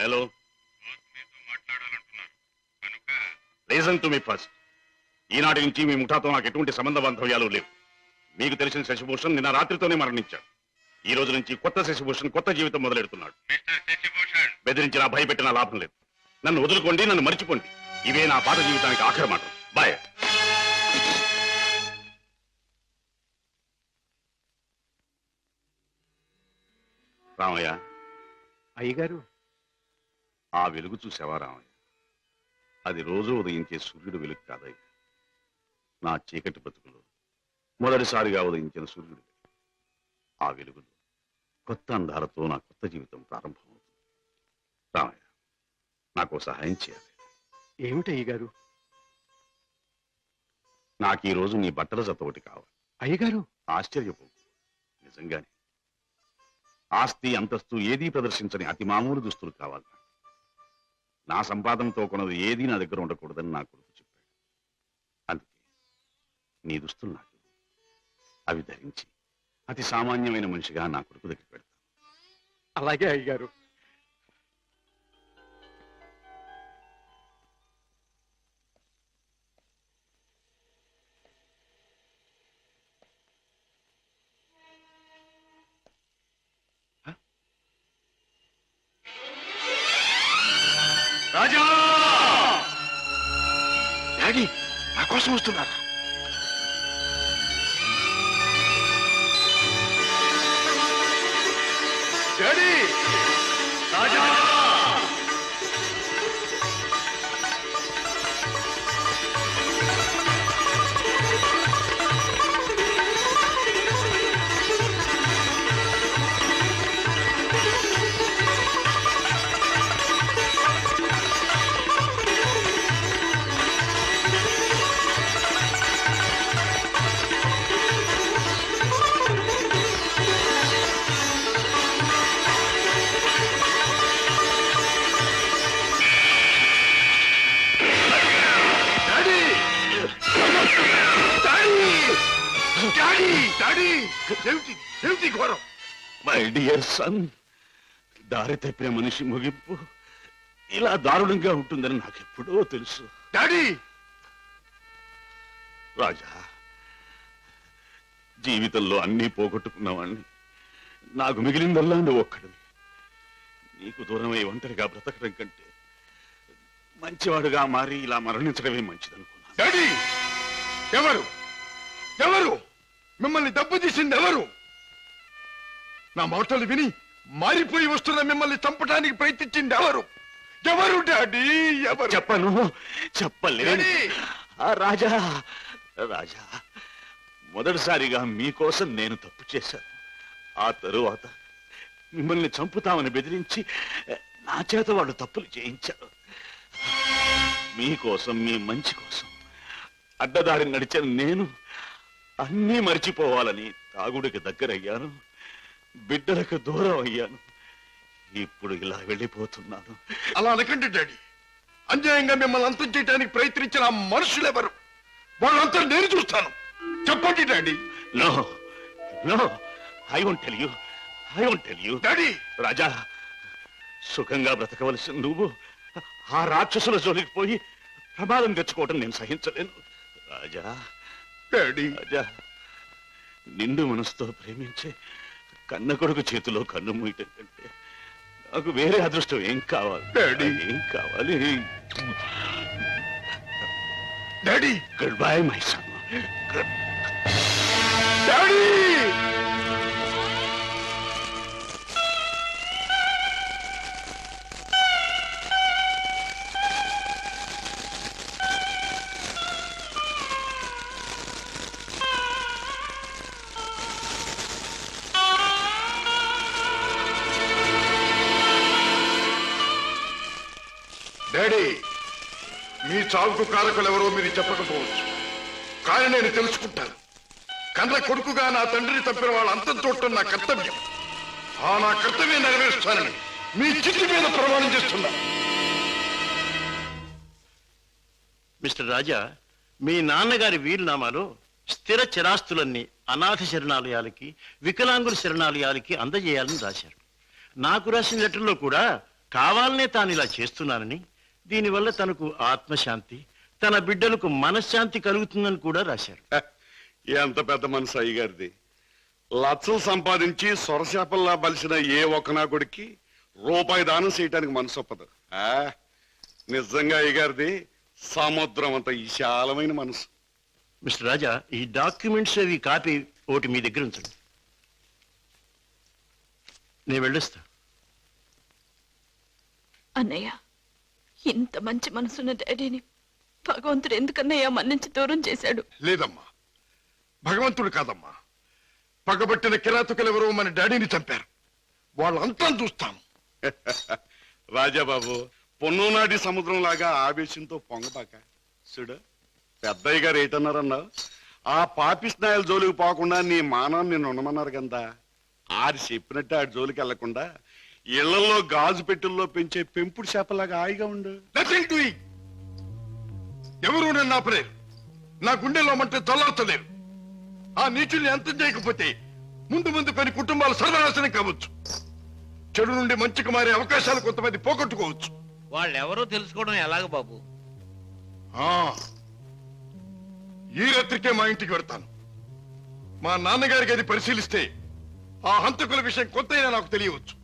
Hello reason to me first ఈనాటి నుంచి మీ ముఠాతో నాకు ఎటువంటి సంబంధ బాంధవ్యాలు లేవు. మీకు తెలిసిన శశిభూషణ్ నిన్న రాత్రితోనే మరణించాడు. ఈ రోజు నుంచి కొత్త శశిభూషణ్ కొత్త జీవితం మొదలెడుతున్నాడు. బెదిరించినా భయపెట్టినా లాభం లేదు. నన్ను వదులుకోండి నన్ను మర్చిపోండి. ఇవే నా పాత జీవితానికి ఆఖరి మాట బాయ్ రామయ్య. అయ్యగారు ఆ వెలుగు చూసావా రామయ్య? అది రోజు ఉదయించే సూర్యుడు వెలుగు కాదయ్య. నా చీకటి బతుకులో మొదటిసారిగా ఉదయించిన సూర్యుడు. ఆ వెలుగులో కొత్త అందాలతో నా కొత్త జీవితం ప్రారంభమవుతుంది. రామయ్య నాకు సహాయం చేయాలి. ఏమిటి అయ్యగారు? నాకు ఈ రోజు నీ బట్టల జత ఒకటి కావాలి. అయ్యగారు? ఆశ్చర్యపోకు. నిజంగానే. ఆస్తి అంతస్తు ఏదీ ప్రదర్శించని అతి మామూలు దుస్తులు కావాలి. నా సంపాదనతో కొన్నది ఏదీ నా దగ్గర ఉండకూడదని నా కొడుకు చెప్పాడు. అందుకే నీ దుస్తులు నాకు. అవి ధరించి అతి సామాన్యమైన మనిషిగా నా కొడుకు దగ్గర పెడతాను. అలాగే అయ్యగారు. డాడీ నా కోసం వస్తున్నారా డాడీ డాడీ ఏమిటి ఏమిటి ఘోరం. మై డియర్ సన్ దారి తప్పిన మనిషి ముగింపు ఇలా దారుణంగా ఉంటుందని నాకెప్పుడో తెలుసు. డాడీ! రాజా జీవితంలో అన్నీ పోగొట్టుకున్నవాణ్ణి. నాకు మిగిలిందల్లా నువ్వు ఒక్కడివి. నీకు దూరమై ఒంటరిగా బ్రతకడం కంటే మంచివాడుగా మారి ఇలా మరణించడమే మంచిదనుకున్నాను. డాడీ! ఎవరు? ఎవరు? మిమ్మల్ని దెబ్బతీసింది ఎవరు? నా మాటలు విని మారిపోయి వస్తున్న మిమ్మల్ని చంపడానికి ప్రయత్నించింది ఎవరు? ఎవరు డాడీ? ఎవరు? చెప్పను డాడీ! ఆ రాజా రాజా మొదటిసారిగా మీకోసం నేను తప్పు చేశాను. ఆ తరువాత మిమ్మల్ని చంపుతామని బెదిరించి నా చేత వాళ్ళు తప్పులు చేయించారు. మీకోసం మీ మంచి కోసం అడ్డదారి నడిచిన నేను అన్నీ మర్చిపోవాలని తాగుడికి దగ్గరయ్యాను బిడ్డలకు దూరం అయ్యాను. ఇప్పుడు ఇలా వెళ్ళిపోతున్నాను. అలా అనకండి డాడీ. అన్యాయంగా మిమ్మల్ని అంతం చేయడానికి ప్రయత్నించిన ఆ మనుషులెవరు? వాళ్ళంతా నేను చూస్తాను. చెప్పండి daddy. No no. I won't tell you I won't tell you daddy! Raja సుఖంగా బ్రతకవలసిన నువ్వు ఆ రాక్షసుల జోలికి పోయి ప్రమాదం తెచ్చుకోవటం నేను సహించలేను. రాజా డాడీ రాజా నిండు మనసుతో ప్రేమించే కన్న కొడుకు చేతిలో కన్ను మూయటం కంటే నాకు వేరే అదృష్టం ఏం కావాలి? డాడీ. ఏం కావాలి? Daddy. Good bye my son daddy daddy. చావుకు కారకులు ఎవరో మీరు చెప్పకపోవచ్చు. కానీ నేను తెలుసుకుంటాను. కన్న కొడుకుగా నా తండ్రిని తప్పిన వాళ్ళ అంతం చూడటం నా కర్తవ్యం. ఆ నా కర్తవ్యం నెరవేరుస్తానని మీ చిట్టి మీద ప్రమాణం చేస్తున్నా. మిస్టర్ రాజా మీ నాన్నగారి వీలునామాలో స్థిర చిరాస్తులన్నీ అనాథ శరణాలయాలకి వికలాంగుల శరణాలయాలకి అందజేయాలని రాశారు. నాకు రాసిన లెటర్లో కూడా కావాలనే తాను ఇలా చేస్తున్నానని దీనివల్ల తనకు ఆత్మశాంతి తన బిడ్డలకు మనశ్శాంతి కలుగుతుందని కూడా రాశారు. ఎంత పెద్ద మనసు అయ్యగారిది? లక్షలు సంపాదించి సొరశాపల్లా బలిసిన ఏ ఒక్క నా కొడుక్కి రూపాయి దానం చేయటానికి మనసు ఒప్పదు. ఆ, నిజంగా అయ్యగారిది సముద్రం అంత విశాలమైన మనసు. మిస్టర్ రాజా ఈ డాక్యుమెంట్స్ అవి కాపీ ఒకటి మీ దగ్గర ఉంచండి. నేను వెళ్ళొస్తా. అన్నయ్య ఇంత మంచి మనసున్న డాడీని భగవంతుడు ఎందుకన్నయ్య మన్నించి దూరం చేశాడు? లేదమ్మా. భగవంతుడు కాదమ్మా. పగబట్టిన కిరాతకులెవరో మన డాడీని చంపారు. వాళ్ళంతా చూస్తాం. రాజాబాబు పొన్నునాటి సముద్రం లాగా ఆవేశంతో పొంగబాక. చూడు పెద్దయ్య గారు ఏటన్నారన్నా? ఆ పాపిస్నాయల జోలికి పోకుండా నీ మానం నిన్ను ఉండమన్నారు కదా ఆడి చెప్పినట్టు ఆడి జోలికి వెళ్ళకుండా ఇళ్ళలో గాజు పెట్టెల్లో పెంచే పెంపుడు చేపలాగా హాయిగా ఉండు. నథింగ్ డూయింగ్ ఎవరు నన్ను ఆపలేరు? నా గుండెలో మంటే తొలర్చలేరు ఆ నీచుల్ని అంతం చేయకపోతే ముందు ముందు కొన్ని కుటుంబాలు సర్వనాశనం కావచ్చు. చెడు నుండి మంచికి మారే అవకాశాలు కొంతమంది పోగొట్టుకోవచ్చు. వాళ్ళెవరో తెలుసుకోవడం ఎలాగ బాబు? ఆ, ఈ రాత్రికే మా ఇంటికి వెడతాను మా నాన్నగారికి అది పరిశీలిస్తే ఆ హంతకుల విషయం కొంతైనా నాకు తెలియవచ్చు.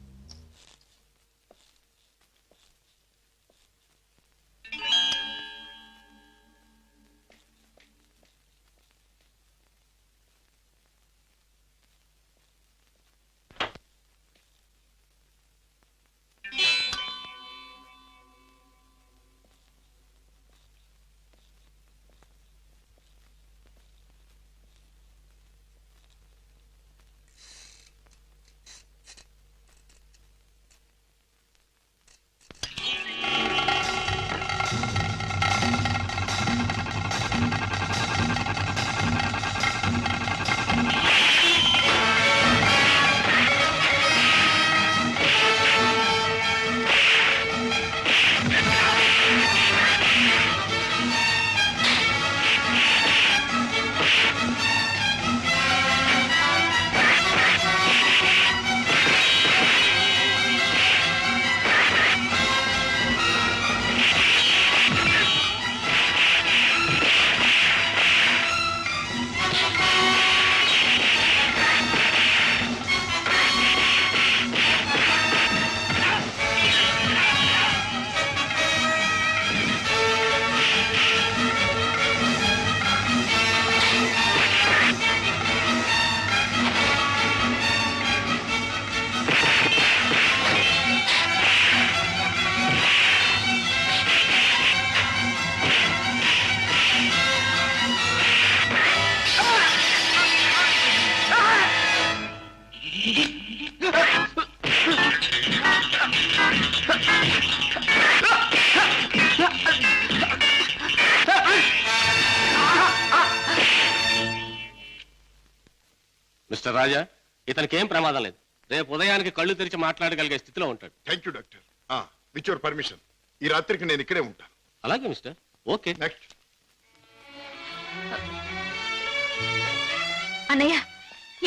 మిస్టర్ రాజా ఇతనికి ఏం ప్రమాదం లేదు. రేపు ఉదయానికి కళ్ళు తెరిచి మాట్లాడగలిగే స్థితిలో ఉంటాడు. Thank you doctor with your permission ఈ రాత్రికి నేను ఇక్కడే ఉంటాను. అలాగే మిస్టర్. ఓకే. నెక్స్ట్ అన్నయ్య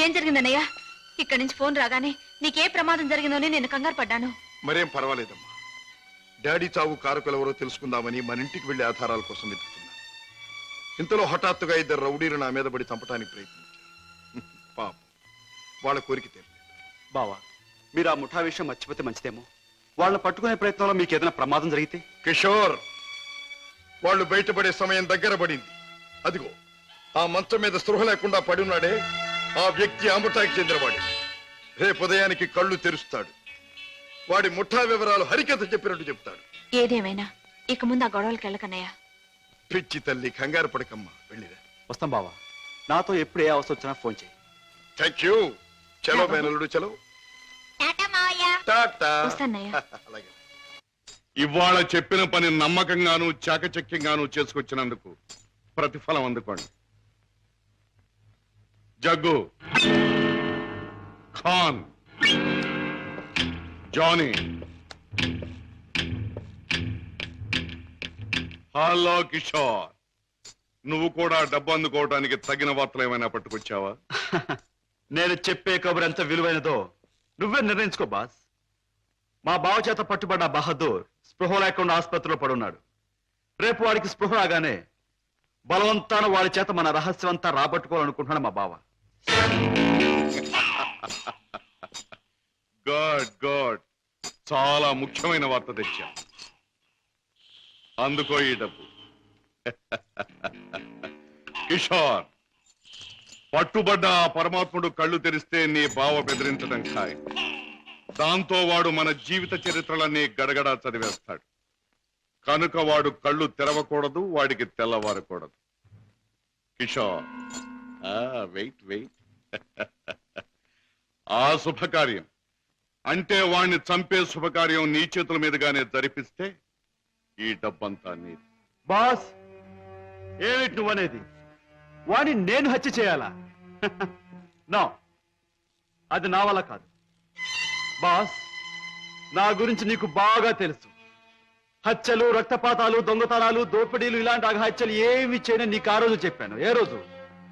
ఏం జరిగింది అన్నయ్య? ఇక్కడి నుంచి ఫోన్ రాగానే నీకే ప్రమాదం జరిగిందని నేను కంగారు పడ్డాను. మరేం పర్వాలేదమ్మా. డాడీ చావు కారకులెవరో తెలుసుకుందామని మన ఇంటికి వెళ్ళి ఆధారాల కోసం వెతుకుతున్నాను ఇంతలో హఠాత్తుగా ఇద్దరు రౌడీలు నా మీద పడి చంపడానికి ప్రయత్నించారు. పాపం వాళ్ళ కోరిక తీరలేదు. బావా మీరు ఆ ముఠా విషయం మర్చిపోతే మంచిదేమో. వాళ్ళని పట్టుకునే ప్రయత్నంలో మీకు ఏదైనా ప్రమాదం జరిగితే? కిషోర్ వాళ్ళు బయటపడే సమయం దగ్గర పడింది. అదిగో ఆ మంచం మీద స్పృహ లేకుండా పడున్నాడే ఆ వ్యక్తి ఆ ముఠాకి చెందినవాడే రేపు ఉదయానికి కళ్ళు తెరుస్తాడు. వాడి ముఠా వివరాలు హరికథ చెప్పినట్టు చెప్తాడు. ఏదేమైనా? ఇక ముందు ఆ గొడవలకి వెళ్ళకన్నయ్య పిచ్చి తల్లి కంగారు పడకమ్మా. వెళ్ళిరా. వస్తాం బావా. నాతో ఎప్పుడు ఏ అవసరం వచ్చినా ఫోన్ చేయి. థ్యాంక్ యూ చలో చలో. టాటా వస్తానయ్య. అలాగే. ఇవాళ చెప్పిన పని నమ్మకంగాను చాకచక్యంగాను చేసుకొచ్చినందుకు ప్రతిఫలం అందుకోండి. జగ్గు. ఖాన్. జానీ. హలో కిషోర్. నువ్వు కూడా డబ్బు అందుకోవడానికి తగిన వార్తలు ఏమైనా పట్టుకొచ్చావా? నేను చెప్పే కబురు ఎంత విలువైనదో నువ్వే నిర్ణయించుకో బాస్. మా బావ చేత పట్టుబడ్డ బహదూర్ స్పృహ లేకుండా ఆసుపత్రిలో పడున్నాడు. రేపు వాడికి స్పృహ రాగానే బలవంతాన వాడి చేత మన రహస్యం అంతా రాబట్టుకోవాలనుకుంటున్నాడు మా బావ. God god. చాలా ముఖ్యమైన వార్త తెచ్చా అందుకో ఈ డబ్బు. కిషోర్ పట్టుబడ్డ ఆ పరమాత్ముడు కళ్ళు తెరిస్తే నీ బావ బెదిరించడం ఖాయం. దాంతో వాడు మన జీవిత చరిత్రలన్నీ గడగడా చదివేస్తాడు. కనుక వాడు కళ్ళు తెరవకూడదు వాడికి తెల్లవారకూడదు. కిషోర్. Wait wait. ఆ శుభకార్యం. అంటే వాణ్ణి చంపే శుభకార్యం నీ చేతుల మీదుగానే జరిపిస్తే ఈ డబ్బంతా నీది. బాస్ ఏమిటి నువ్వనేది? వాడిని నేను హత్య చేయాలా? నో అది నా వల్ల కాదు. బాస్ నా గురించి నీకు బాగా తెలుసు. హత్యలు రక్తపాతాలు దొంగతనాలు దోపిడీలు ఇలాంటి అఘహత్యలు ఏమి చేయని నీకు ఆ రోజు చెప్పాను. ఏ రోజు?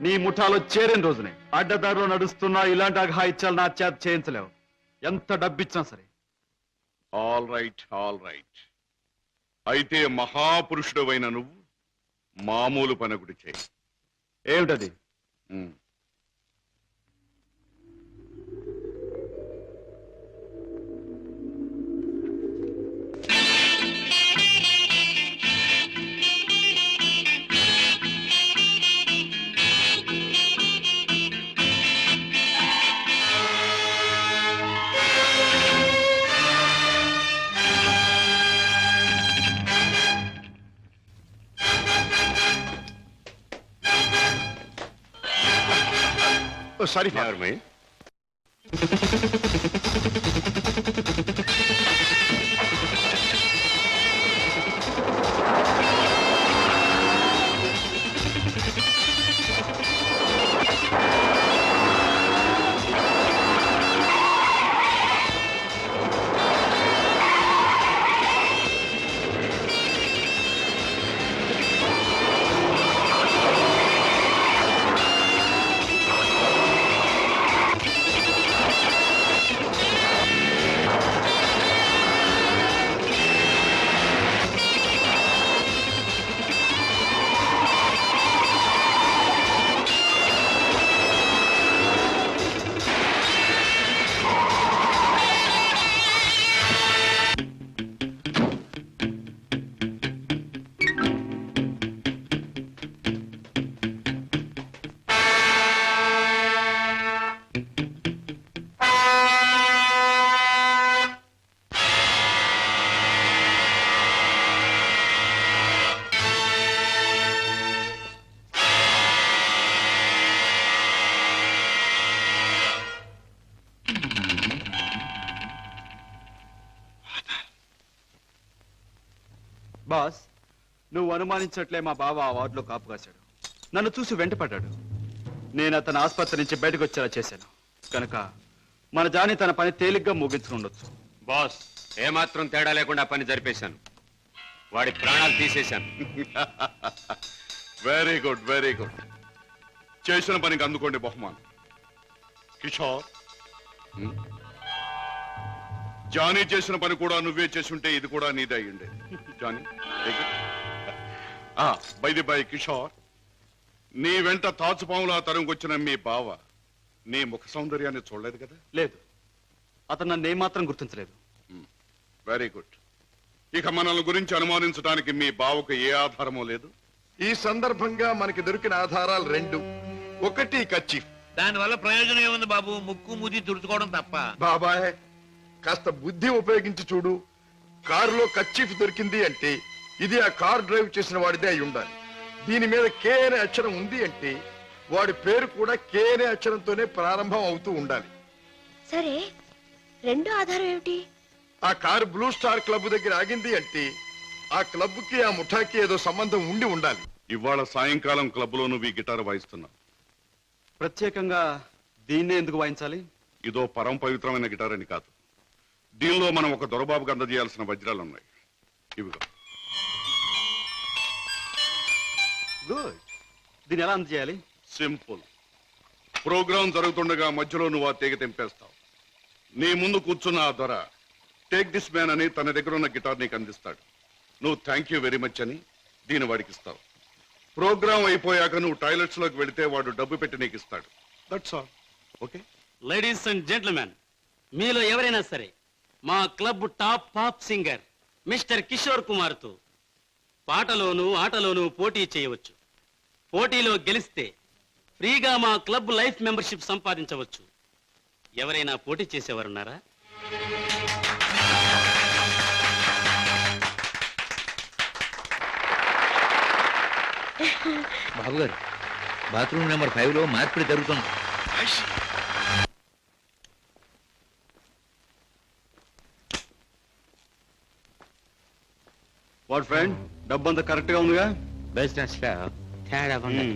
నీ ముఠాలో చేరిన రోజునే. అడ్డదారిలో నడుస్తున్నా ఇలాంటి అఘాయిత్యాలు నా చేత చేయించలేవు. ఎంత డబ్బిచ్చినా సరే. ఆల్ రైట్ ఆల్ రైట్ అయితే మహాపురుషుడు నువ్వు మామూలు పనకుడి చేయి. ఏమిటది? ఉమ్. సారీ బాస్ అనుమానించట్లే మా బావ ఆ వార్డులో కాపు కాశాడు. నన్ను చూసి వెంటపడ్డాడు. నేను అతను ఆసుపత్రి నుంచి బయటకు వచ్చేలా చేశాను. కనుక మన జాని తన పని తేలిగ్గా ముగించుకుండొచ్చు. బాస్ ఏమాత్రం తేడా లేకుండా పని జరిపేశాను. వాడి ప్రాణాలు తీసేశాను. వెరీ గుడ్ వెరీ గుడ్ చేసిన పనికి అందుకోండి బహుమానం. కిషోర్. ఉమ్. జానీ చేసిన పని కూడా నువ్వే చేసుంటే ఇది కూడా నీదే అయ్యుండే Johnny by the by Kishore నీ వెంట తాచుపాములా తరంగొచ్చిన మీ బావ నీ ముఖ సౌందర్యాన్ని చూడలేదు కదా? లేదు. అతను నన్ను ఏమాత్రం గుర్తించలేదు. వెరీ గుడ్ ఇక మనల్ని గురించి అనుమానించడానికి మీ బావకు ఏ ఆధారమూ లేదు. ఈ సందర్భంగా మనకి దొరికిన ఆధారాలు రెండు. ఒకటి కచ్చిఫ్. దానివల్ల ప్రయోజనం ఏముంది బాబు? ముక్కు ముది తుడుచుకోవడం తప్ప. బాబాయ్ కాస్త బుద్ధి ఉపయోగించి చూడు. కారులో కచ్చిఫ్ దొరికింది అంటే ఇది ఆ కార్ డ్రైవ్ చేసిన వాడిదే అయి ఉండాలి. దీని మీద కే అనే అక్షరం ఉంది అంటే వాడి పేరు కూడా కే అనే అక్షరంతోనే ప్రారంభం అవుతూ ఉండాలి. సరే రెండో ఆధారం ఏమిటి? ఆ కారు బ్లూ స్టార్ క్లబ్ దగ్గర ఆగింది అంటే ఆ క్లబ్కి ఆ ముఠాకి ఏదో సంబంధం ఉండి ఉండాలి. ఇవాళ సాయంకాలం క్లబ్లో నువ్వు ఈ గిటార్ వాయిస్తున్నావు. ప్రత్యేకంగా దీన్నే ఎందుకు వాయించాలి? ఇదో పరమ పవిత్రమైన గిటార్ అని కాదు. దీనిలో మనం ఒక దొరబాబుకి అందజేయాల్సిన వజ్రాలు ఉన్నాయి ఇవిగో. గుడ్ దీన్ని ఎలా అందజేయాలి సింపుల్ ప్రోగ్రాం జరుగుతుండగా మధ్యలో నువ్వు ఆ తీగ తెంపేస్తావు. నీ ముందు కూర్చున్న ఆ దొర టేక్ దిస్ మ్యాన్ అని తన దగ్గర ఉన్న గిటార్ నీకు అందిస్తాడు. నువ్వు థ్యాంక్ యూ వెరీ మచ్ అని దీని వాడికి ఇస్తావు. ప్రోగ్రామ్ అయిపోయాక నువ్వు టాయిలెట్స్లోకి వెళితే వాడు డబ్బు పెట్టి నీకు ఇస్తాడు. That's all okay ladies and gentlemen మీలో ఎవరైనా సరే మా club top pop singer mister Kishore కుమార్తో పాటలోనూ ఆటలోనూ పోటీ చేయవచ్చు. పోటీలో గెలిస్తే ఫ్రీగా మా క్లబ్ లైఫ్ మెంబర్షిప్ సంపాదించవచ్చు. ఎవరైనా పోటీ చేసేవారున్నారా? బాబు గారు బాత్రూమ్ నెంబర్ ఫైవ్లో మార్పిడి జరుగుతుంది. వాట్ ఫ్రెండ్ డబ్బు అంతా కరెక్ట్గా ఉందిగా లో తేడా ఉంది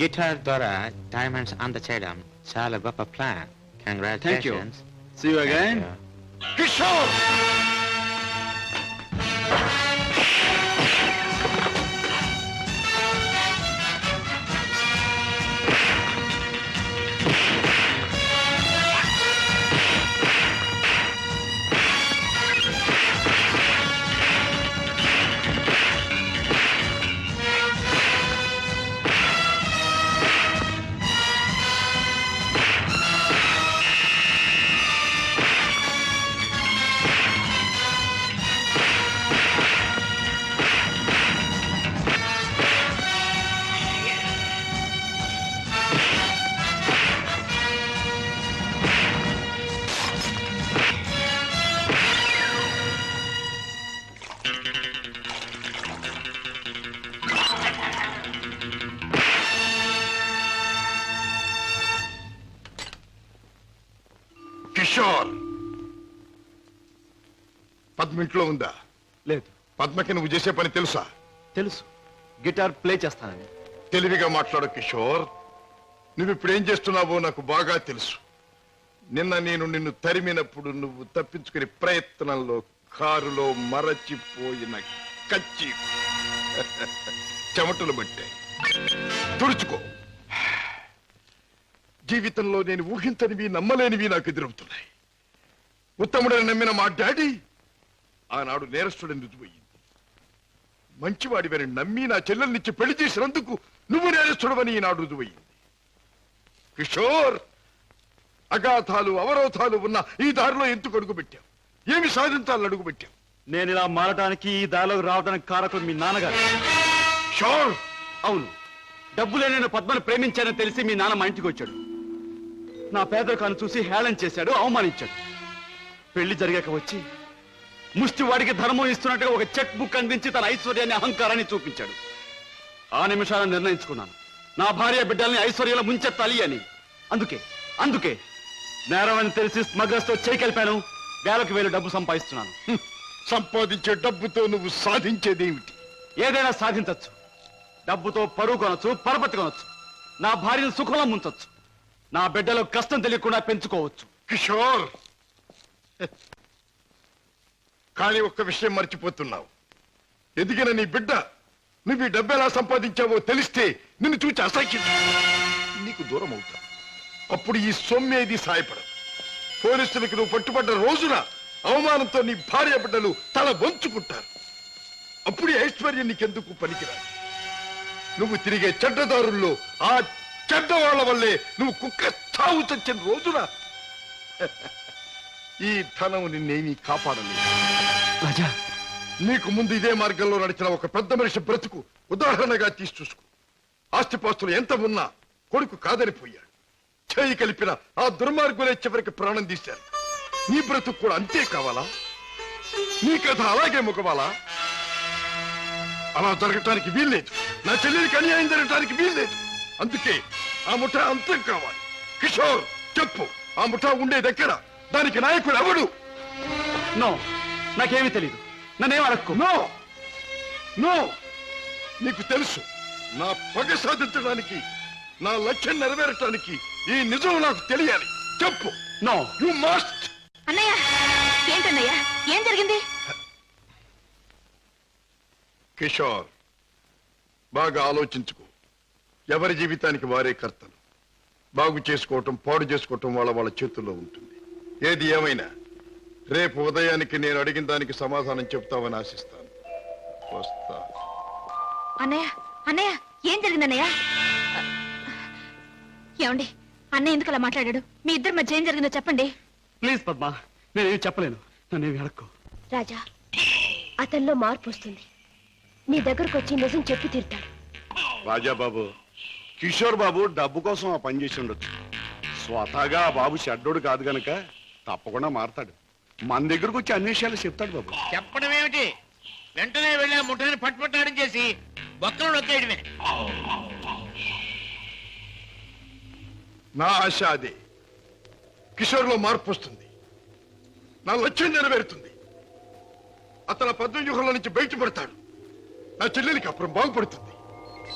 గిటార్ ద్వారా డైమండ్స్ అందచేయడం చాలా గొప్ప plan thank you congratulations see you again Kishore Kishore. Padma ఇంట్లో ఉందా? లేదు. పద్మకి నువ్వు చేసే పని తెలుసా? తెలుసు. గిటార్ ప్లే చేస్తానని తెలివిగా మాట్లాడు కిషోర్. నువ్వు ఇప్పుడు ఏం చేస్తున్నావో నాకు బాగా తెలుసు. నిన్న నేను నిన్ను తరిమినప్పుడు నువ్వు తప్పించుకునే ప్రయత్నంలో కారులో మరచిపోయిన కచ్చి. చెమటలు పట్టాయి. తుడుచుకో. జీవితంలో నేను ఊహించనివి నమ్మలేనివి నాకు ఎదురవుతున్నాయి. ఉత్తముడని నమ్మిన మా డాడీ ఆనాడు నేరస్తుడని రుజువయ్యింది మంచివాడివని నమ్మి నా చెల్లెల్నిచ్చి పెళ్ళి చేసినందుకు నువ్వు నేరస్తుడవని ఈనాడు రుజువయ్యింది. కిషోర్ అగాధాలు అవరోధాలు ఉన్న ఈ దారిలో ఎందుకు అడుగు పెట్టావు ఏమి సాధించాలని అడుగు పెట్టావు నేను ఇలా మారడానికి ఈ దారిలోకి రావడానికి కారకులు మీ నాన్నగారు. షోర్! అవును. డబ్బులే నేను పద్మను ప్రేమించానని తెలిసి మీ నాన్న మా ఇంటికి వచ్చాడు. నా పేదరికాన్ని చూసి హేళన చేశాడు అవమానించాడు. పెళ్ళి జరిగాక వచ్చి ముష్టి వాడికి ధర్మం ఇస్తున్నట్టుగా ఒక చెక్ బుక్ అందించి తన ఐశ్వర్యాన్ని అహంకారాన్ని చూపించాడు. ఆ నిమిషాలను నిర్ణయించుకున్నాను. నా భార్య బిడ్డల్ని ఐశ్వర్యంలో ముంచెత్తాలి అని. అందుకే అందుకే నేరం అని తెలిసి స్మగ్లర్స్తో చేయి కలిపాను. వేలకు వేలు డబ్బు సంపాదిస్తున్నాను. సంపాదించే డబ్బుతో నువ్వు సాధించేదేమిటి ఏదైనా సాధించొచ్చు. డబ్బుతో పరువు కొనొచ్చు పరపతి కొనొచ్చు. నా భార్యను సుఖంలో ముంచొచ్చు. నా బిడ్డలో కష్టం తెలియకుండా పెంచుకోవచ్చు. కిషోర్! కానీ ఒక్క విషయం మర్చిపోతున్నావు. ఎదిగిన నీ బిడ్డ నువ్వు ఈ డబ్బు ఎలా సంపాదించావో తెలిస్తే నిన్ను చూచి అసహ్యం. నీకు దూరం అవుతా. అప్పుడు ఈ సొమ్మేది సాయపడదు. పోలీసులకు నువ్వు పట్టుబడ్డ రోజున అవమానంతో నీ భార్య బిడ్డలు తల వంచుకుంటారు. అప్పుడు ఐశ్వర్యం నీకెందుకు పనికిరాదు? నువ్వు తిరిగే చెడ్డదారుల్లో ఆ చెడ్డ వాళ్ళ వల్లే నువ్వు కుక్క చావు చచ్చిన రోజున ఈ ధనం నిన్నేమీ కాపాడలేదు. రాజా. నీకు ముందు ఇదే మార్గంలో నడిచిన ఒక పెద్ద మనిషి బ్రతుకు ఉదాహరణగా తీసి చూసుకో. ఆస్తిపాస్తులు ఎంత ఉన్నా కొడుకు కాదని పోయాడు చేయి కలిపిన ఆ దుర్మార్గులే చివరికి ప్రాణం తీశారు. నీ బ్రతుకు కూడా అంతే కావాలా? నీ కథ అలాగే ముఖవాలా అలా జరగటానికి వీల్లేదు. నా చెల్లెలికి అన్యాయం జరగటానికి వీల్లేదు. అందుకే ఆ ముఠా అంతం కావాలి. కిషోర్ చెప్పు. ఆ ముఠా ఉండే దగ్గర దానికి నాయకుడు ఎవడు? నో నాకేమీ తెలియదు నన్నేం అడక్కు. నో! నో! నీకు తెలుసు నా పగ సాధించడానికి నా లక్ష్యం నెరవేరటానికి ఈ నిజం నాకు తెలియాలి. చెప్పు. నో. యు మస్ట్ అన్నయ్య ఏంటన్నయ్య? ఏం జరిగింది? కిషోర్ బాగా ఆలోచించుకో. ఎవరి జీవితానికి వారే కర్తలు? బాగు చేసుకోవటం పాడు చేసుకోవటం వాళ్ళ వాళ్ళ చేతుల్లో ఉంటుంది. ఏది ఏమైనా రేపు ఉదయానికి నేను అడిగిన దానికి సమాధానం చెప్తావని ఆశిస్తాను. వస్తా. అన్నయ్య అన్నయ్య ఏం జరిగింది అన్నయ్య ఏమండి అన్నయ్య ఎందుకు అలా మాట్లాడాడు? మీ ఇద్దరి మధ్య ఏం జరిగిందో చెప్పండి. ప్లీజ్ పద్మ నేనేం చెప్పలేను. నన్నేమి అడక్కు. రాజా అతనిలో మార్పు వస్తుంది. నీ దగ్గరకు వచ్చి నిజం చెప్పి తీరుతాడు. రాజాబాబు కిషోర్ బాబు డబ్బు కోసం ఆ పని చేసి ఉండొచ్చు. స్వతహాగా ఆ బాబు షడ్డోడు కాదు గనక తప్పకుండా మారతాడు. మన దగ్గరకు వచ్చి అన్ని విషయాలు చెప్తాడు బాబు. చెప్పడం ఏమిటి? వెంటనే వెళ్ళి ఆ ముఠాన్ని పట్టుపట్టాడం చేసి బొక్కలు నొక్కేయడమే. నా ఆశ అదే. కిషోర్లో మార్పు వస్తుంది. నా లక్ష్యం నెరవేరుతుంది. అతను పద్మవ్యూహంలో నుంచి బయటపడతాడు. నా చెల్లెలికి అప్పుడు బాగుపడుతుంది.